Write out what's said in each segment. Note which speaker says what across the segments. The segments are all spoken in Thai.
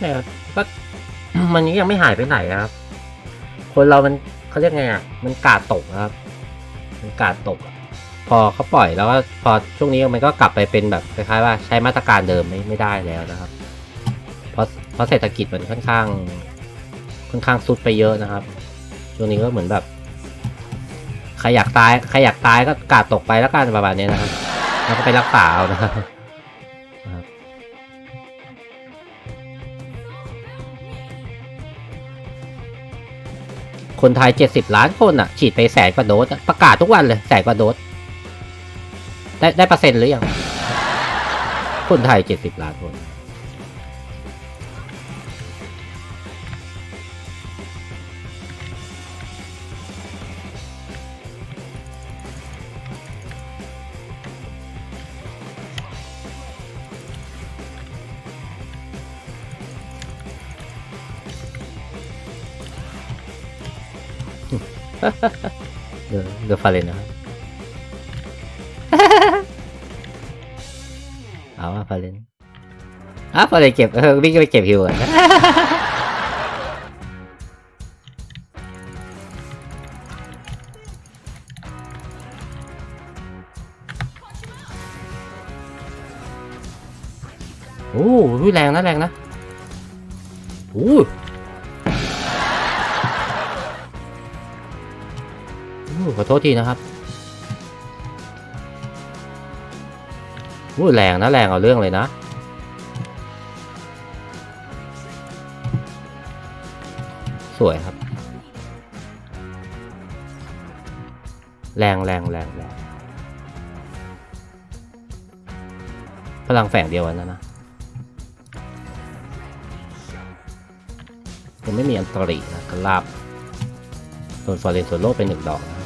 Speaker 1: เนี่ยก็มันยังไม่หายไปไหนครับ คนเรามันเขาเรียกไงอะ มันกาดตกครับ มันกาดตก พอเขาปล่อยแล้วก็พอช่วงนี้มันก็กลับไปเป็นแบบคล้ายๆว่าใช้มาตรการเดิมไม่ไม่ได้แล้วนะครับ เพราะเพราะเศรษฐกิจมันค่อนข้าง ค่อนข้างซุดไปเยอะนะครับ ช่วงนี้ก็เหมือนแบบใครอยากตายใครอยากตายก็กาดตกไปแล้วกันประมาณนี้นะครับ แล้วก็ไปรักษาเอานะครับ คนไทย 70 ล้านคนอะ ฉีดไปแสนกว่าโดสประกาศทุกวันเลยแสนกว่าโดสได้ได้เปอร์เซ็นต์หรือยังคนไทย 70 ล้านคน เดือเดือฟาเรนนะครับเอาว่าฟาเรนอะฟาเรนเก็บเออวิ่งไปเก็บฮิวก่อนโอ้โหแรงนะแรงนะโอ้ ขอโทษทีนะครับอู้แรงนะแรงเอาเรื่องเลยนะ สวยครับ แรงแรงแรงแรงพลังแฝงเดียวกันนะนะยังไม่มีอันตรีนะกระลาบส่วนฟอเรนโซโลเป็นหนึ่งดอกนะ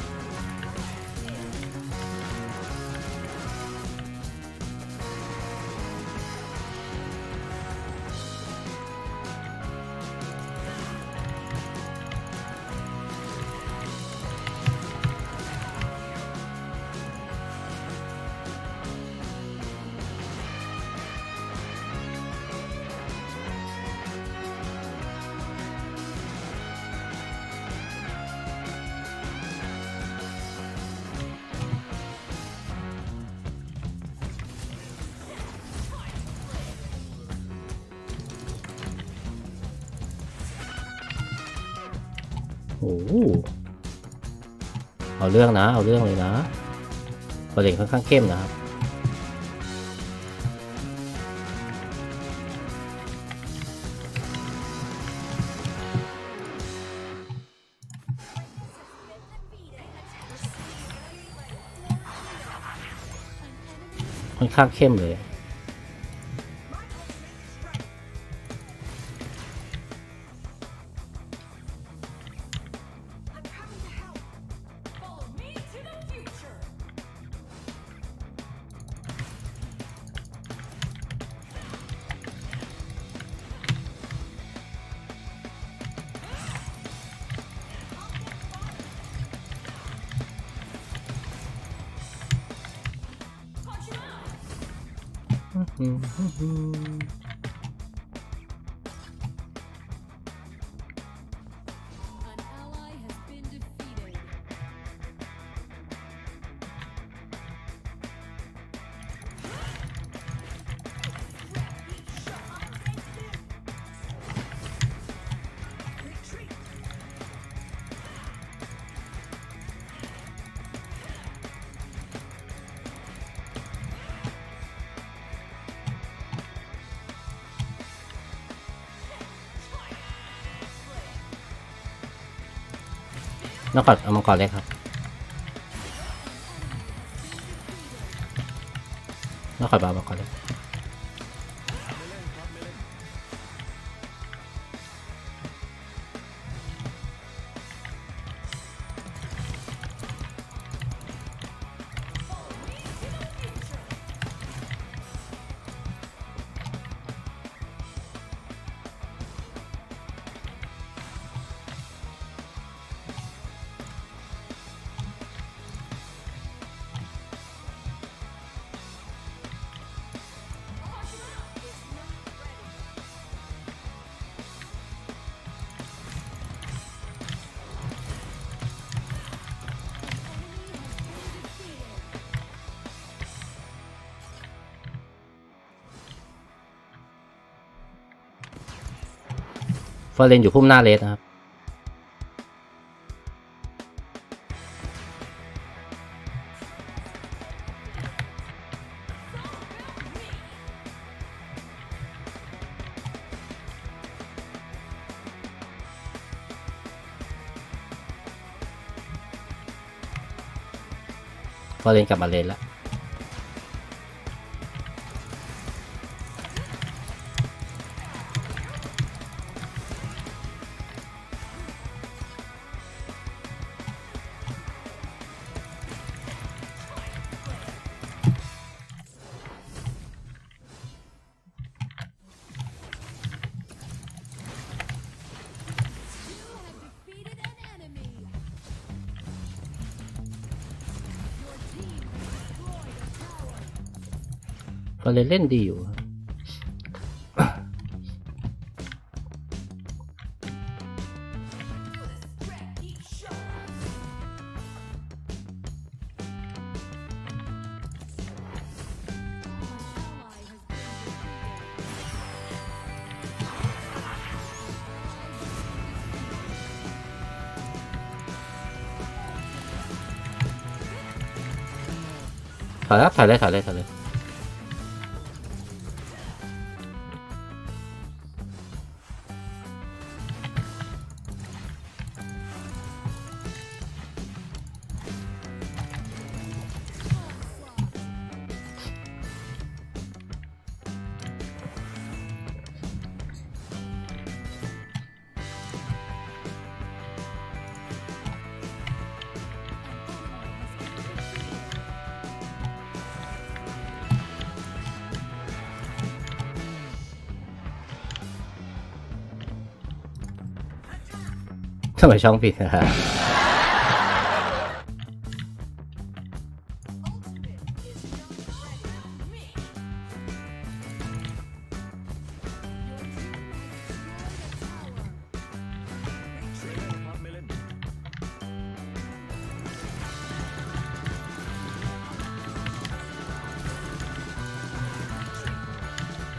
Speaker 1: เอาเรื่องนะ เอาเรื่องเลยนะฟอร์เรนค่อนข้างเข้มนะครับค่อนข้างเข้มเลย
Speaker 2: Mm-hmm.
Speaker 1: นกกอดเอามังกรเล็กครับนกกอดบามังกรเล็ก ฟอร์เรนอยู่พุ่มหน้าเลสนะครับ ฟอร์เรนกลับมาเลนแล้ว ฟอร์เรนเล่นดีอยู่ถอยแล้วถอยเลยถอยเลยถอยเลยำไมช่องผิดนะฮะ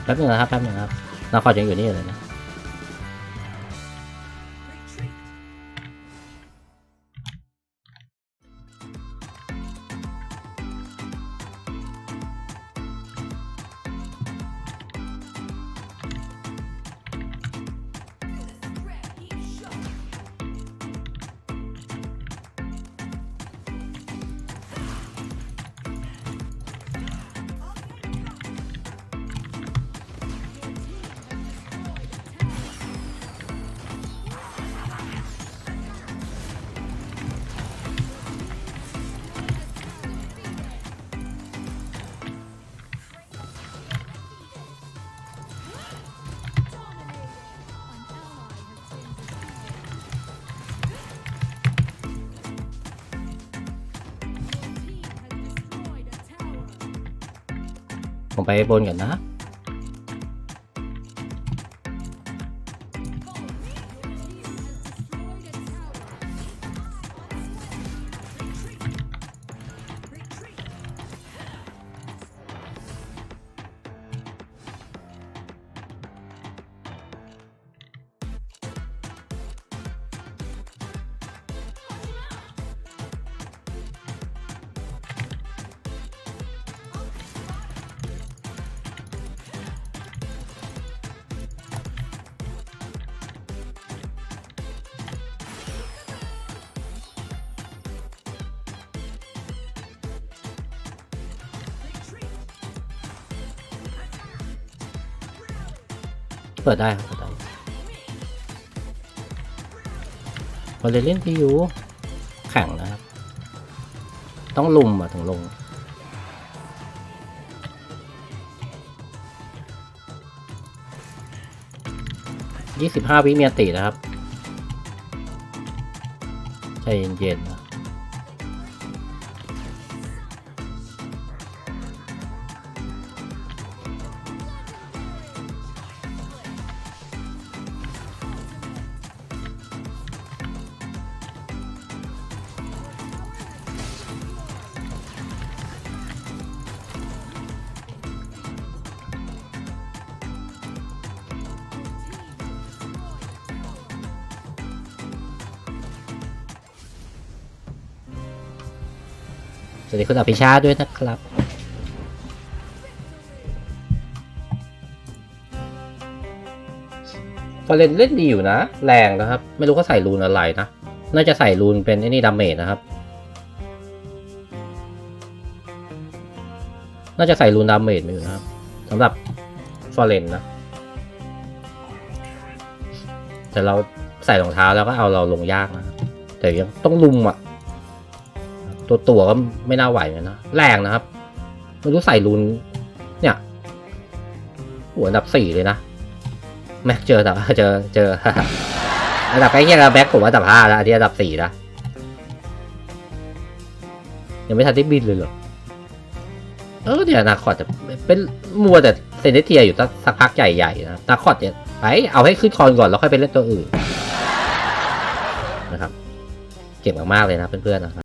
Speaker 1: แป๊บหนึงนะครับแป๊บหนึงครับนาคอยังอยู่นี่เลยนะ ผมไปบนก่อนนะ เปิดได้ครับเปิดได้พอเลยเล่นที่อยู่แข่งนะครับ ต้องลุมอะถึงลงยี่สิบห้าวิเมียตินะครับ ใจเย็นๆนะ สวัสดีคุณอภิชาติด้วยนะครับฟอร์เรนเล่นดีอยู่นะ แรงนะครับ ไม่รู้เขาใส่รูนอะไรนะ น่าจะใส่รูนเป็นไอ้นี่ดาเมจนะครับ น่าจะใส่รูนดาเมจมาอยู่นะครับสำหรับฟอร์เรนนะ แต่เราใส่รองเท้าแล้วก็เอาเราลงยากนะ แต่ยังต้องลุมอะ ตัวตัวก็ไม่น่าไหวนะแรงนะครับ ไม่รู้ใส่รูนเนี่ยหัวอันดับสี่เลยนะ แม็กเจอแต่เจอเจออันดับใกล้เคียงกับแบ็คผมว่าอันดับห้าแล้วอันนี้อันดับสี่นะยังไม่ทันได้บินเลยเหรอเออเนี่ยนาคอดจะเป็นมัวแต่เซนเตเทียอยู่สักสักพักใหญ่ๆนะนาคอดเนี่ยไปเอาให้ขึ้นคอนก่อนแล้วค่อยไปเล่นตัวอื่นนะครับ เก่งมากๆเลยนะเพื่อนๆนะครับ